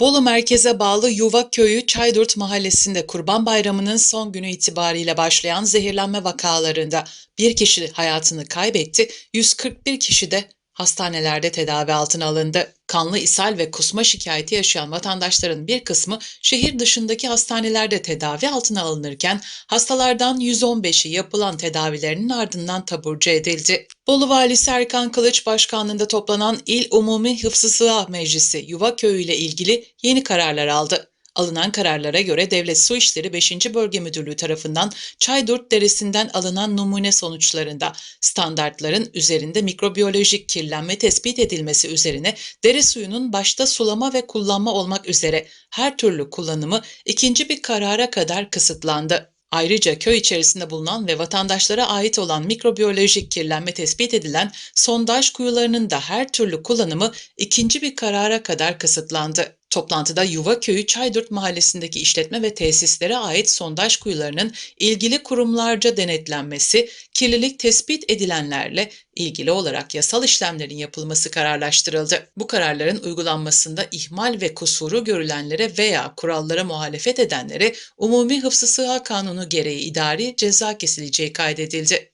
Bolu merkeze bağlı Yuva Köyü Çaydurt mahallesinde Kurban Bayramı'nın son günü itibariyle başlayan zehirlenme vakalarında bir kişi hayatını kaybetti, 141 kişi de hastanelerde tedavi altına alındı. Kanlı ishal ve kusma şikayeti yaşayan vatandaşların bir kısmı şehir dışındaki hastanelerde tedavi altına alınırken hastalardan 115'i yapılan tedavilerinin ardından taburcu edildi. Bolu Valisi Erkan Kılıç Başkanlığında toplanan İl Umumi Hıfzı Sıha Meclisi Yuva Köyü ile ilgili yeni kararlar aldı. Alınan kararlara göre Devlet Su İşleri 5. Bölge Müdürlüğü tarafından Çaydurt Deresi'nden alınan numune sonuçlarında standartların üzerinde mikrobiyolojik kirlenme tespit edilmesi üzerine dere suyunun başta sulama ve kullanma olmak üzere her türlü kullanımı ikinci bir karara kadar kısıtlandı. Ayrıca köy içerisinde bulunan ve vatandaşlara ait olan mikrobiyolojik kirlenme tespit edilen sondaj kuyularının da her türlü kullanımı ikinci bir karara kadar kısıtlandı. Toplantıda Yuva Köyü Çaydurt Mahallesi'ndeki işletme ve tesislere ait sondaj kuyularının ilgili kurumlarca denetlenmesi, kirlilik tespit edilenlerle ilgili olarak yasal işlemlerin yapılması kararlaştırıldı. Bu kararların uygulanmasında ihmal ve kusuru görülenlere veya kurallara muhalefet edenlere Umumi Hıfzı Sıha Kanunu gereği idari ceza kesileceği kaydedildi.